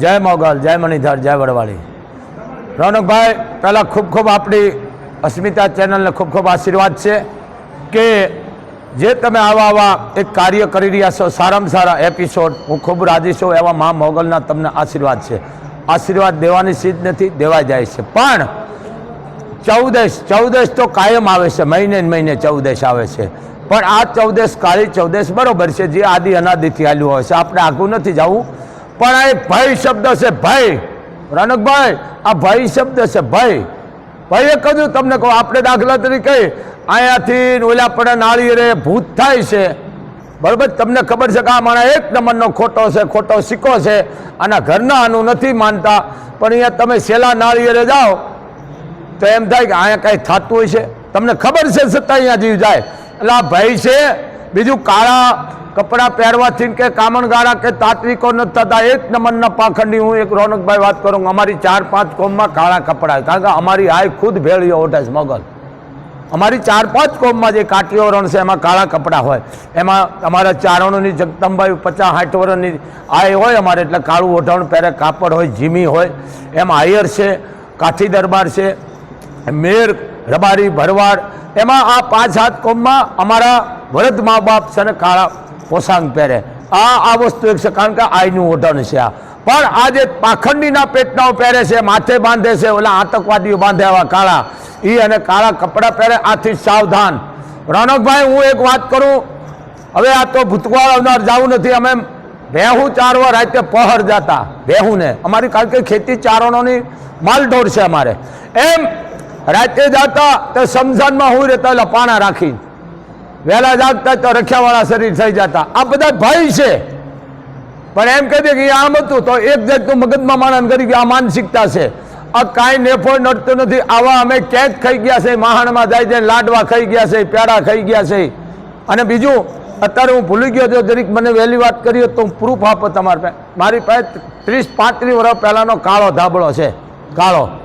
જય મોગલ, જય મણિધર, જય વડવાળી. રોનકભાઈ પહેલાં ખૂબ ખૂબ આપણી અસ્મિતા ચેનલને ખૂબ ખૂબ આશીર્વાદ છે કે જે તમે આવા આવા એક કાર્ય કરી રહ્યા છો, સારામાં સારા એપિસોડ, હું ખૂબ રાજી છું, એવા મા મોગલના તમને આશીર્વાદ છે. આશીર્વાદ દેવાની સીધ નથી, દેવાઈ જાય છે. પણ ચૌદશ ચૌદશ તો કાયમ આવે છે, મહિને મહિને ચૌદશ આવે છે. પણ આ ચૌદશ કાળી ચૌદશ બરાબર છે, જે આદિ અનાદિથી આવ્યું હોય છે. આપણે આગું નથી જવું. પણ આ એક ભય શબ્દ છે, ભય. રનકભાઈ, આ ભય શબ્દ છે, ભય. ભાઈએ કદું તમને કહું, આપણે દાખલા તરીકે અહીંયાથી ઓલા પડે રે ભૂત થાય છે. બરાબર? તમને ખબર છે કે આ માણસ એક નંબરનો ખોટો છે, ખોટો સિક્કો છે આના ઘરના આનું નથી માનતા. પણ અહીંયા તમે સેલા નાળિયેરે જાઓ, તો એમ થાય કે અહીંયા કાંઈ થતું હોય છે. તમને ખબર છે છતાં અહીંયા જીવ જાય. એટલે આ ભય છે. બીજું કાળા કપડાં પહેરવાથી કે કામણગાળા કે તાત્વિકો નથી થતા એક નંબરના પાખંડી હું એક રોનકભાઈ વાત કરું, અમારી ચાર પાંચ કોમમાં કાળા કપડાં કારણ કે અમારી આય ખુદ ભેળીઓ ઓઢે છે મગલ અમારી ચાર પાંચ કોમમાં જે કાટીઓ રણ છે, એમાં કાળા કપડાં હોય. એમાં અમારા ચારણોની જગદંબાઈ પચાસ સાઠ વર્ષની આય હોય અમારે, એટલે કાળું ઓઢણ પહેરે, કાપડ હોય, જીમી હોય. એમ આયર છે, કાઠી દરબાર છે, મેર, રબારી, ભરવાડ. એમાં આ પાંચ સાત કોમમાં અમારા વરદ મા બાપ છે ને કાળા પોશાક પહેરે. આ આ વસ્તુ એક છે, કારણ કે આયનું ઓઢણ છે આ. પણ આ જે પાખંડીના પેટનાઓ પહેરે છે, માથે બાંધે છે, ઓલા આતંકવાદીઓ બાંધે આવા કાળા એ અને કાળા કપડાં પહેરે, આથી સાવધાન. રણકભાઈ, હું એક વાત કરું, હવે આ તો ભૂતકાળ આવનાર, જવું નથી, અમે ભેહું ચારવા રાતે પહર જતા ભેહુંને અમારી કારણ કે ખેતી ચારણોની માલઢોર છે અમારે. એમ રાતે જતા, તો સમસાનમાં હું રહેતા લપાણા પાણા રાખી વહેલા જાગતા તો રખ્યાવાળા શરીર થઈ જતા. આ બધા ભય છે. પણ એમ કહી દે કે આમ હતું તો એક જાતનું મગજમાં માણન કરી કે આ માનસિકતા છે. આ કાંઈ નેફોડ નડતો નથી. આવા અમે કેચ ખાઈ ગયા છે, મહાણમાં જાય છે, લાડવા ખાઈ ગયા છે પેડા ખાઈ ગયા છે. અને બીજું, અત્યારે હું ભૂલી ગયો હતો જરીક મને વહેલી વાત કરી તો હું પ્રૂફ આપો તમારી પાસે. મારી પાસે ત્રીસ પાંત્રીસ વર્ષ પહેલાંનો કાળો ધાબળો છે. કાળો.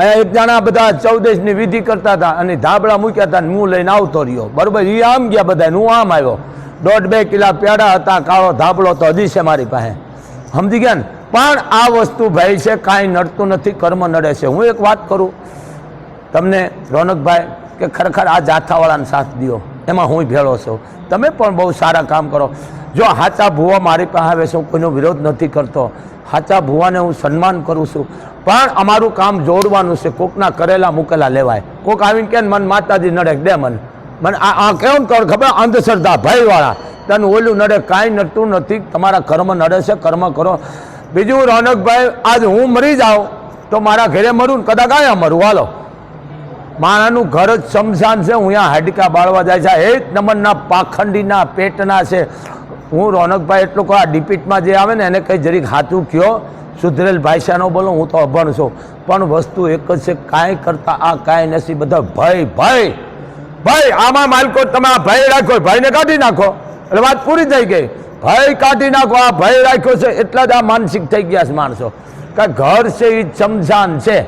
અહીંયા એક જણા બધા ચૌદેશની વિધિ કરતા હતા અને ધાબળા મૂક્યા હતા હું લઈને આવતો રહ્યો. બરોબર એ આમ ગયા બધા હું આમ આવ્યો. દોઢ બે કિલા પેડા હતા, કાળો ધાબળો તો હજી છે મારી પાસે. સમજી ગયા ને? પણ આ વસ્તુ ભાઈ છે, કાંઈ નડતું નથી, કર્મ નડે છે. હું એક વાત કરું. તમને રોનકભાઈ કે ખરેખર આ જાથાવાળાને સાથ દો એમાં હું ભેળો છું. તમે પણ બહુ સારા કામ કરો. જો હાચા ભૂવા મારી પાસે આવે છે, હું કોઈનો વિરોધ નથી કરતો. હાચા ભૂવાને હું સન્માન કરું છું. પણ અમારું કામ જોડવાનું છે. કોકના કરેલા મૂકેલા લેવાય. કોક આવીને કે મન માતાજી નડે. દે મન. મને આ આ કેમ કર? ખબર? અંધશ્રદ્ધા ભયવાળા. તને ઓલું નડે? કાંઈ નડતું નથી. તમારા કર્મ નડે છે. કર્મ કરો. બીજું, રોનકભાઈ, આજ હું મરી જાઉં તો મારા ઘરે મરું ને કદાચ આયા મરું. હાલો. મારાનું ઘર જ સમશાન છે. હું અહીંયા હાડકા બાળવા જાય છે. એક નમનના પાખંડીના પેટના છે. હું રોનકભાઈ એટલું કહું, આ ડિપીટમાં જે આવે ને એને કંઈ જરીક હાથું કયો સુધરેલ ભાષાનો બોલો, હું તો અભણ છું. પણ વસ્તુ એક જ છે, કાંઈ કરતા આ, કાંઈ નથી બધા ભય ભય. ભાઈ આમાં માલકો તમે આ ભય રાખો ભયને કાઢી નાખો. એટલે વાત પૂરી થઈ ગઈ. ભય કાઢી નાખો, આ ભય રાખ્યો છે, એટલા જ આ માનસિક થઈ ગયા છે માણસો. કે ઘર છે એ શમશાન છે.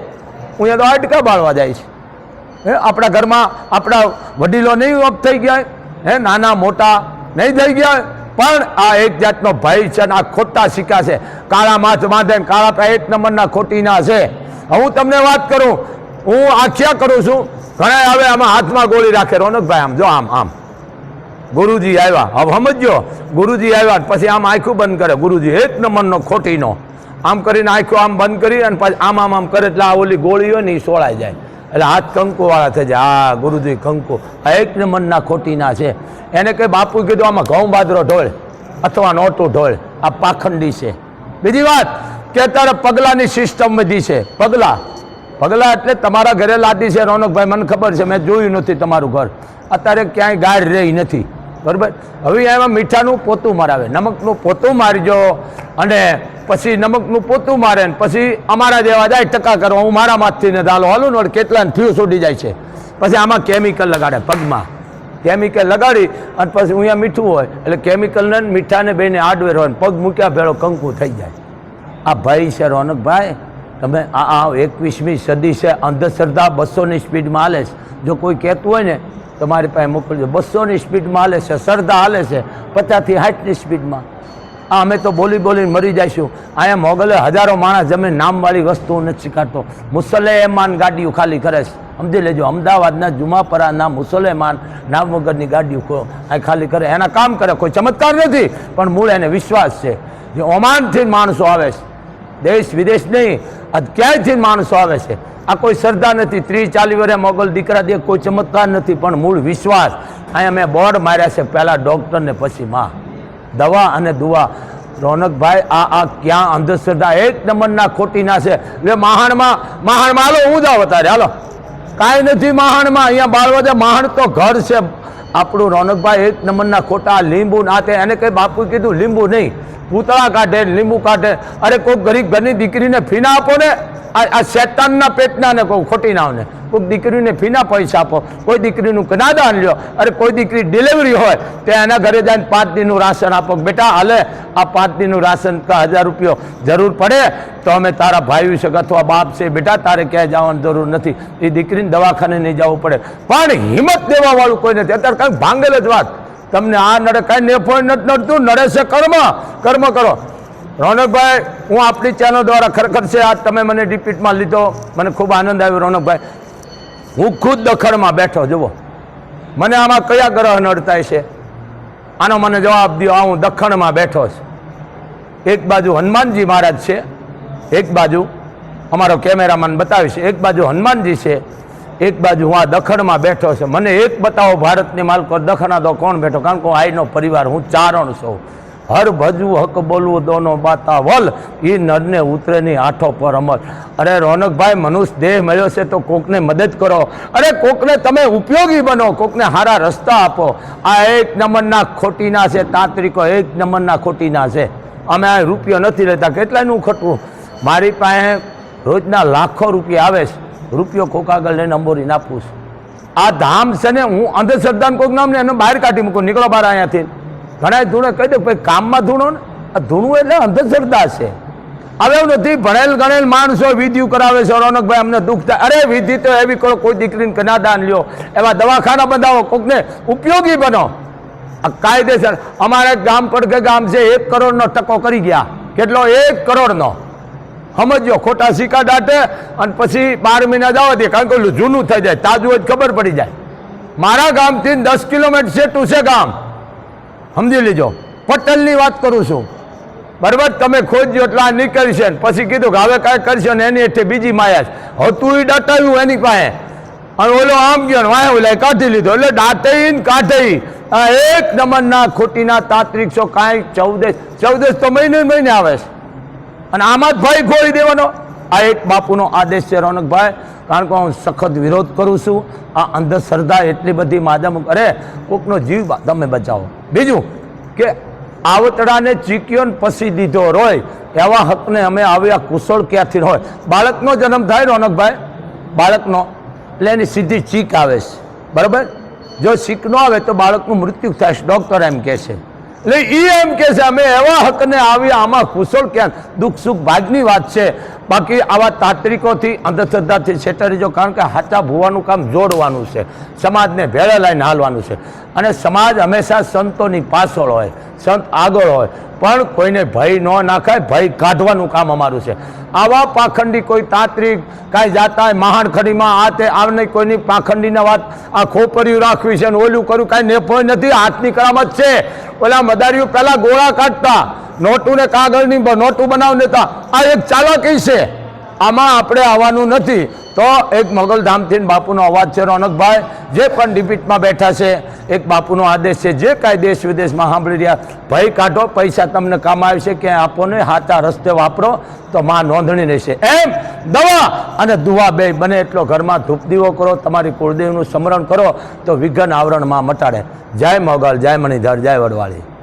હું એ તો અટકા બાળવા જાય છે. હે, આપણા ઘરમાં આપણા વડીલો નહીં થઈ ગયા હે, નાના મોટા નહીં થઈ ગયા પણ આ એક જાતનો ભય છે અને આ ખોટા સિક્કા છે. કાળા માથ બાંધે કાળા એક નંબરના ખોટીના છે. હું તમને વાત કરું, હું આખ્યા કરું છું. ઘણા હવે આમાં હાથમાં ગોળી રાખે. રોનકભાઈ, આમ જો, આમ આમ. ગુરુજી આવ્યા. હવે સમજો ગુરુજી આવ્યા પછી આમ આંખું બંધ કરે. ગુરુજી, એક નંબરનો ખોટીનો. આમ કરીને આંખું આમ બંધ કરી અને પછી આમ આમ આમ કરે એટલે આ ઓલી ગોળીઓ ને એ સોળાઈ જાય. એટલે હાથ કંકુવાળા થઈ જાય. આ ગુરુજી કંકુ. આ એક નંબરના ખોટીના છે. એને કંઈ બાપુ કીધું, આમાં ઘઉં બાદરો ઢોળ અથવા નોટું ઢોળ. આ પાખંડી છે. બીજી વાત, કે અત્યારે પગલાની સિસ્ટમ બધી છે. પગલા. પગલા એટલે તમારા ઘરે લાદી છે. રોનકભાઈ, મને ખબર છે, મેં જોયું નથી તમારું ઘર. અત્યારે ક્યાંય ગાઢ રહી નથી. બરાબર? હવે એમાં મીઠાનું પોતું મારાવે. નમકનું પોતું મારજો અને પછી નમકનું પોતું મારે ને પછી અમારા જેવા જાય ટકા કરવા. હું મારા માથથી ને દાલો હાલું ને કેટલા થયું છૂટી જાય છે. પછી આમાં કેમિકલ લગાડે પગમાં. કેમિકલ લગાડી અને પછી અહીંયા મીઠું હોય. એટલે કેમિકલને મીઠાને બેને આડવેર હોય પગ મૂક્યા ભેળો કંકુ થઈ જાય. આ ભાઈ છે રોનકભાઈ. તમે આ આ એકવીસમી સદી છે. અંધશ્રદ્ધા બસોની સ્પીડમાં હાલે જો કોઈ કહેતું હોય ને તમારી પાસે મોકલજો. બસોની સ્પીડમાં હાલે છે શ્રદ્ધા હાલે છે, પચાસથી સાઠની સ્પીડમાં. આ અમે તો બોલી બોલીને મરી જઈશું અહીંયા મોગલે હજારો માણસ જમે નામવાળી વસ્તુઓ નથી કાઢતો મુસલેમાન ગાડીઓ ખાલી કરે છે. સમજી લેજો અમદાવાદના જુમાપરાના મુસલેમાન નામ વગરની ગાડીઓ ખાલી કરે. એના કામ કરે, કોઈ ચમત્કાર નથી, પણ મૂળ એને વિશ્વાસ છે. જે ઓમાનથી માણસો આવે છે. દેશ વિદેશ નહીં ક્યાંયથી માણસો આવે છે? આ કોઈ શ્રદ્ધા નથી. ત્રીસ ચાલીસ વર્ષે મોગલ દીકરા દે કોઈ ચમત્કાર નથી, પણ મૂળ વિશ્વાસ. અહીંયા મેં બોર્ડ માર્યા છે પહેલાં ડૉક્ટર ને પછી માં. દવા અને દુવા. રોનકભાઈ, આ આ ક્યાં અંધશ્રદ્ધા? એક નંબરના ખોટીના છે. એટલે મહાણમાં મહાણમાં હાલો, હું જાવ તારે. હાલો. કાંઈ નથી મહાણમાં. અહીંયા બાળવાજા મહાણ તો ઘર છે. આપણું રોનકભાઈ એક નંબરના ખોટા લીંબુ ના તે એને કંઈ બાપુ કીધું? લીંબુ નહીં. પૂતળા કાઢે, લીંબુ કાઢે. અરે કોઈ ગરીબ ઘરની દીકરીને ફીના આપો ને, આ શેતાનના પેટના ને કોઈ ખોટી ના આવને કોઈક દીકરીને ફીના પૈસા આપો. કોઈ દીકરીનું કનાદાન લ્યો. અરે કોઈ દીકરી ડિલિવરી હોય, તો એના ઘરે જઈને પાંચ દિનનું રાશન આપો. બેટા, હાલે, આ પાંચ દિનનું રાશન હજાર રૂપિયો જરૂર પડે. તો અમે તારા ભાઈ વિશે અથવા બાપ છે. બેટા, તારે ક્યાંય જવાની જરૂર નથી. એ દીકરીને દવાખાને નહીં જવું પડે. પણ હિંમત દેવાવાળું કોઈ નથી. અત્યારે કંઈક ભાંગેલ જ વાત. તમને આ નડે કાંઈ નેફોય નથી નડતું, નડે છે કર્મ. કર્મ કરો. રોનકભાઈ, હું આપણી ચેનલ દ્વારા ખરેખર છે આ તમે મને રિપીટમાં લીધો. મને ખૂબ આનંદ આવ્યો, રોનકભાઈ. હું ખુદ દખણમાં બેઠો, જુઓ. મને આમાં કયા ગ્રહ નડતા છે? આનો મને જવાબ દો આ હું દખણમાં બેઠો છું. એક બાજુ હનુમાનજી મહારાજ છે, એક બાજુ અમારો કેમેરામાન બતાવીશ એક બાજુ હનુમાનજી છે એક બાજુ હું આ દખણમાં બેઠો છે. મને એક બતાવો ભારતની માલકો દખણા તો કોણ બેઠો? કારણ કે હું આઈનો પરિવાર, હું ચારણ છું. હર ભજવું, હક બોલવું, દોનો બાતા વલ. એ નરને ઉતરે ની આઠો પર અમર. અરે રોનકભાઈ, મનુષ્ય દેહ મળ્યો છે તો કોકને મદદ કરો. અરે કોકને તમે ઉપયોગી બનો, કોકને સારા રસ્તા આપો. આ એક નંબરના ખોટીના છે, તાંત્રિકો એક નંબરના ખોટીના છે. અમે આ રૂપિયો નથી લેતા. કેટલાયનું ખટવું મારી પાસે રોજના લાખો રૂપિયા આવે છે. રૂપિયો કોક આગળ લઈને અંબોરી નાખું છું. આ ધામ છે ને, હું અંધશ્રદ્ધાને કોઈક નામ ને એને બહાર કાઢી મૂકું, નીકળો બહાર અહીંયાથી. ઘણા ધૂણે કહી દે ભાઈ, કામમાં ધૂણો ને. આ ધૂણું એટલે અંધશ્રદ્ધા છે. હવે એવું નથી, ભણેલ ગણેલ માણસો વિધિ કરાવે છે, રોનકભાઈ, અમને દુઃખ થાય. અરે, વિધિ તો એવી કરો, કોઈ દીકરીને કનાદાન લ્યો. એવા દવાખાના બંધાવો કોકને ઉપયોગી બનો. આ કાયદેસર, અમારે ગામ પડકે ગામ છે, એક કરોડનો ટકો કરી ગયા. કેટલો? એક કરોડનો. સમજો ખોટા સિક્કા દાટે અને પછી બાર મહિના જવા દે કારણ કે ઓલું જૂનું થઈ જાય, તાજું હોય ખબર પડી જાય. મારા ગામથી દસ કિલોમીટર છે ટુસે ગામ. સમજી લેજો. પટેલની વાત કરું છું. બરાબર? તમે ખોજજો એટલે આ નીકળશે પછી કીધું કે હવે કાંઈ કરશે ને એની એટલે બીજી માયા છે. એ ઈ એની પાસે. અને ઓલો આમ ગયો વાય ઓલા કાઢી લીધો. એટલે દાંતઈ ને કાઢી એક નંબરના ખોટીના તાંત્રિક છો, કાંઈ ચૌદેશ ચૌદેશ તો મહિને મહિને આવે છે. અને આમાં જ ભય ખોઈ દેવાનો. આ એક બાપુનો આદેશ છે રોનકભાઈ કારણ કે હું સખત વિરોધ કરું છું. આ અંધશ્રદ્ધા એટલી બધી માધમ કરે, કોકનો જીવ તમે બચાવો. બીજું કે આવતડાને ચીક્યો પસી દીધો રોય, એવા હકને અમે આવ્યા કુશળ ક્યાંથી હોય? બાળકનો જન્મ થાય રોનકભાઈ બાળકનો. એટલે એની સીધી ચીક આવે છે. બરાબર? જો ચીક ન આવે તો બાળકનું મૃત્યુ થાય છે. ડૉક્ટર એમ કહે છે. એટલે એ એમ કે છે, અમે એવા હકને આવ્યા આમાં કુશળ ક્યાંક દુઃખ સુખ ભાગની વાત છે. બાકી આવા તાંત્રિકોથી, અંધશ્રદ્ધાથી છેટરી જો કારણ કે હાચા ભૂવાનું કામ જોડવાનું છે. સમાજને ભેળે લઈને હાલવાનું છે. અને સમાજ હંમેશા સંતોની પાછળ હોય, સંત આગળ હોય. પણ કોઈને ભય ન નાખાય, ભય કાઢવાનું કામ અમારું છે. આવા પાખંડી કોઈ તાંત્રિક, કાંઈ જાતા હોય મહાણખડીમાં આ તે આવને કોઈની પાખંડીના વાત આ ખોપરિયું રાખવી છે ને ઓલું કર્યું, કાંઈ નેફોય નથી, હાથની કરામત છે. ઓલા મદારીઓ પહેલાં ગોળા કાઢતા. નોટું ને કાગળની નોટું બનાવ દેતા. આ એક ચાલાકી છે. આમાં આપણે આવવાનું નથી. તો એક મોગલધામથી બાપુનો અવાજ છે, રોનકભાઈ, જે પણ ડિપીટમાં બેઠા છે, એક બાપુનો આદેશ છે, જે કાંઈ દેશ વિદેશમાં સાંભળી રહ્યા ભય કાઢો, પૈસા તમને કામ આવશે કે આપો ને હાચા રસ્તે વાપરો, તો માં નોંધણી રહેશે. એમ દવા અને દુવા બે બને એટલો ઘરમાં ધૂપ દીવો કરો, તમારી કુળદેવનું સ્મરણ કરો, તો વિઘ્ન આવરણમાં મટાડે. જય મોગલ, જય મણિધર, જય વડવાળી.